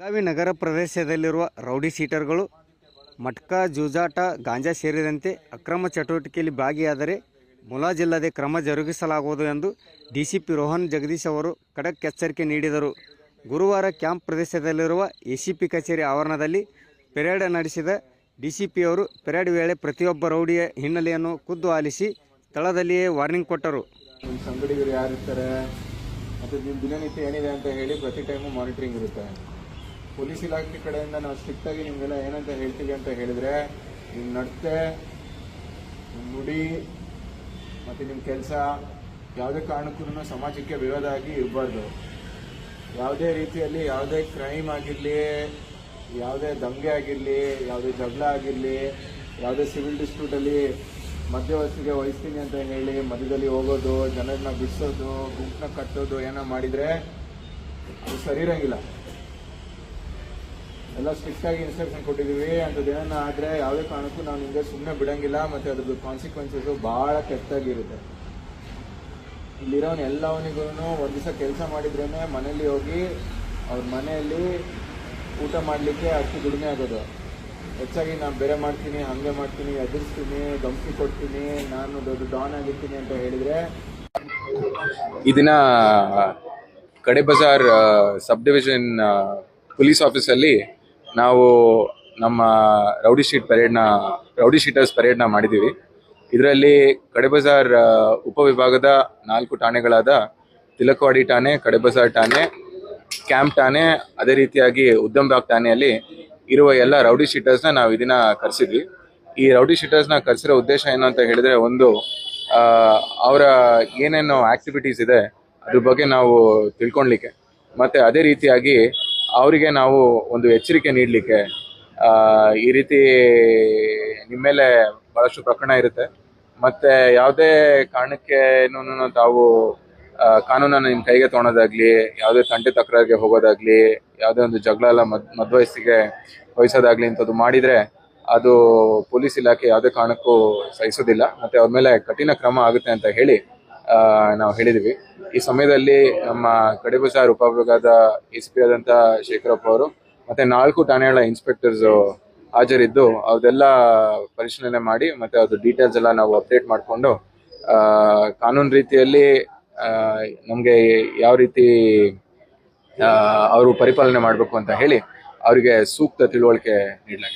ಬೆಳಗಾವಿ ನಗರ ಪ್ರದೇಶದಲ್ಲಿರುವ ರೌಡಿ ಸೀಟರ್ಗಳು ಮಟ್ಕಾ, ಜೂಜಾಟ, ಗಾಂಜಾ ಸೇರಿದಂತೆ ಅಕ್ರಮ ಚಟುವಟಿಕೆಯಲ್ಲಿ ಭಾಗಿಯಾದರೆ ಮುಲಾಜಿಲ್ಲದೆ ಕ್ರಮ ಜರುಗಿಸಲಾಗುವುದು ಎಂದು ಡಿಸಿಪಿ ರೋಹನ್ ಜಗದೀಶ್ ಅವರು ಖಡಕ್ ಎಚ್ಚರಿಕೆ ನೀಡಿದರು. ಗುರುವಾರ ಕ್ಯಾಂಪ್ ಪ್ರದೇಶದಲ್ಲಿರುವ ಎಸಿಪಿ ಕಚೇರಿ ಆವರಣದಲ್ಲಿ ಪೆರೇಡ್ ನಡೆಸಿದ ಡಿಸಿಪಿಯವರು ಪೆರೇಡ್ ವೇಳೆ ಪ್ರತಿಯೊಬ್ಬ ರೌಡಿಯ ಹಿನ್ನೆಲೆಯನ್ನು ಖುದ್ದು ಆಲಿಸಿ ಸ್ಥಳದಲ್ಲಿಯೇ ವಾರ್ನಿಂಗ್ ಕೊಟ್ಟರು. ಸಂಗಡಿಗರು ಯಾರು ಇರ್ತಾರೆ ಮತ್ತು ದಿನನಿತ್ಯ ಏನಿದೆ ಅಂತ ಹೇಳಿ ಪ್ರತಿ ಟೈಮು ಮಾನಿಟರಿಂಗ್ ಇರುತ್ತೆ. ಪೊಲೀಸ್ ಇಲಾಖೆ ಕಡೆಯಿಂದ ನಾವು ಸ್ಟ್ರಿಕ್ಟ್ ಆಗಿ ನಿಮಗೆಲ್ಲ ಏನಂತ ಹೇಳ್ತೀವಿ ಅಂತ ಹೇಳಿದ್ರೆ ನಿಮ್ಮ ನಡತೆ ನುಡಿ ಮತ್ತು ನಿಮ್ಮ ಕೆಲಸ ಯಾವುದೇ ಕಾರಣಕ್ಕೂ ಸಮಾಜಕ್ಕೆ ವಿರೋಧ ಆಗಿ ಇರಬಾರ್ದು. ಯಾವುದೇ ರೀತಿಯಲ್ಲಿ ಯಾವುದೇ ಕ್ರೈಮ್ ಆಗಿರಲಿ, ಯಾವುದೇ ದಂಗೆ ಆಗಿರಲಿ, ಯಾವುದೇ ಜಗಳ ಆಗಿರಲಿ, ಯಾವುದೇ ಸಿವಿಲ್ ಡಿಸ್ಪ್ಯೂಟಲ್ಲಿ ಮಧ್ಯವರ್ತಿಗೆ ವಹಿಸ್ತೀನಿ ಅಂತ ಹೇಳಿ ಮಧ್ಯದಲ್ಲಿ ಹೋಗೋದು, ಜನರನ್ನ ಬಿಡಿಸೋದು ಗುಂಪನ್ನ ಕಟ್ಟೋದು ಏನೋ ಮಾಡಿದರೆ ಅದು ಸರಿ ಇರಂಗಿಲ್ಲ. ಎಲ್ಲ ಸ್ಟ್ರಿಕ್ಟ್ ಆಗಿ ಇನ್ಸ್ಟ್ರಕ್ಷನ್ ಕೊಟ್ಟಿದ್ದೀವಿ ಏನನ್ನ ಆದರೆ ಯಾವುದೇ ಕಾರಣಕ್ಕೂ ನಾವು ನಿಮಗೆ ಸುಮ್ಮನೆ ಬಿಡಂಗಿಲ್ಲ ಮತ್ತು ಅದ್ರದ್ದು ಕಾನ್ಸಿಕ್ವೆನ್ಸಸ್ಸು ಭಾಳ ಕೆಟ್ಟಾಗಿರುತ್ತೆ ಇಲ್ಲಿರೋನ್ ಎಲ್ಲವನಿಗೂ ಒಂದು ದಿವಸ ಕೆಲಸ ಮಾಡಿದ್ರೇ ಮನೇಲಿ ಹೋಗಿ ಅವ್ರ ಮನೆಯಲ್ಲಿ ಊಟ ಮಾಡಲಿಕ್ಕೆ ಅಷ್ಟು ದುಡಿಮೆ ಆಗೋದು. ಹೆಚ್ಚಾಗಿ ನಾನು ಬೇರೆ ಮಾಡ್ತೀನಿ, ಹಾಗೆ ಮಾಡ್ತೀನಿ, ಎದುರಿಸ್ತೀನಿ, ಧಮಕಿ ಕೊಡ್ತೀನಿ, ನಾನು ದೊಡ್ಡ ಡಾನ್ ಆಗಿರ್ತೀನಿ ಅಂತ ಹೇಳಿದರೆ ಇದನ್ನ ಕಡೆ ಬಜಾರ್ ಸಬ್ ಡಿವಿಷನ್ ಪೊಲೀಸ್ ಆಫೀಸಲ್ಲಿ ನಾವು ನಮ್ಮ ರೌಡಿ ಶೀಟ್ ಪರೇಡ್ನ, ರೌಡಿ ಶೀಟರ್ಸ್ ಪರೇಡ್ನ ಮಾಡಿದ್ದೀವಿ. ಇದರಲ್ಲಿ ಕಡೆಬಜಾರ್ ಉಪವಿಭಾಗದ ನಾಲ್ಕು ಠಾಣೆಗಳಾದ ತಿಲಕವಾಡಿ ಠಾಣೆ ಕಡೆಬಜಾರ್ ಠಾಣೆ, ಕ್ಯಾಂಪ್ ಠಾಣೆ, ಅದೇ ರೀತಿಯಾಗಿ ಉದ್ದಂಬಾಗ್ ಠಾಣೆಯಲ್ಲಿ ಇರುವ ಎಲ್ಲ ರೌಡಿ ಶೀಟರ್ಸ್ನ ನಾವು ಇದನ್ನ ಕರೆಸಿದ್ವಿ. ಈ ರೌಡಿ ಶೀಟರ್ಸ್ನ ಕರೆಸಿರೋ ಉದ್ದೇಶ ಏನು ಅಂತ ಹೇಳಿದ್ರೆ ಒಂದು ಅವರ ಏನೇನು ಆಕ್ಟಿವಿಟೀಸ್ ಇದೆ, ಅದ್ರ ಬಗ್ಗೆ ನಾವು ತಿಳ್ಕೊಳ್ಲಿಕ್ಕೆ. ಮತ್ತೆ ಅದೇ ರೀತಿಯಾಗಿ ಅವರಿಗೆ ನಾವು ಒಂದು ಎಚ್ಚರಿಕೆ ನೀಡಲಿಕ್ಕೆ ಈ ರೀತಿ ನಿಮ್ಮ ಮೇಲೆ ಭಾಳಷ್ಟು ಪ್ರಕರಣ ಇರುತ್ತೆ. ಮತ್ತು ಯಾವುದೇ ಕಾರಣಕ್ಕೆ ತಾವು ಕಾನೂನನ್ನು ನಿಮ್ಮ ಕೈಗೆ ತೊಗೊಳೋದಾಗ್ಲಿ ಯಾವುದೇ ತಂಟೆ ತಕರಾರಿಗೆ ಹೋಗೋದಾಗ್ಲಿ, ಯಾವುದೇ ಒಂದು ಜಗಳ ಎಲ್ಲ ಮದ್ ಮಧ್ವಯಸ್ಸಿಗೆ ವಹಿಸೋದಾಗ್ಲಿ ಇಂಥದ್ದು ಮಾಡಿದರೆ ಅದು ಪೊಲೀಸ್ ಇಲಾಖೆ ಯಾವುದೇ ಕಾರಣಕ್ಕೂ ಸಹಿಸೋದಿಲ್ಲ. ಮತ್ತು ಅವ್ರ ಮೇಲೆ ಕಠಿಣ ಕ್ರಮ ಆಗುತ್ತೆ ಅಂತ ಹೇಳಿ ನಾವು ಹೇಳಿದ್ವಿ. ಈ ಸಮಯದಲ್ಲಿ ನಮ್ಮ ಕಡಿಬು ಸಾರ್ ಉಪವಿಭಾಗದ ಎಸ್ ಪಿ ಆದಂತ ಶೇಖರಪ್ಪ ಅವರು ಮತ್ತೆ ನಾಲ್ಕು ಠಾಣೆಗಳ ಇನ್ಸ್ಪೆಕ್ಟರ್ಸ್ ಹಾಜರಿದ್ದು ಅದೆಲ್ಲ ಪರಿಶೀಲನೆ ಮಾಡಿ ಮತ್ತೆ ಅದು ಡೀಟೇಲ್ಸ್ ಎಲ್ಲ ನಾವು ಅಪ್ಡೇಟ್ ಮಾಡಿಕೊಂಡು ಕಾನೂನು ರೀತಿಯಲ್ಲಿ ನಮಗೆ ಯಾವ ರೀತಿ ಅವರು ಪರಿಪಾಲನೆ ಮಾಡಬೇಕು ಅಂತ ಹೇಳಿ ಅವರಿಗೆ ಸೂಕ್ತ ತಿಳುವಳಿಕೆ ನೀಡಲಾಗಿದೆ.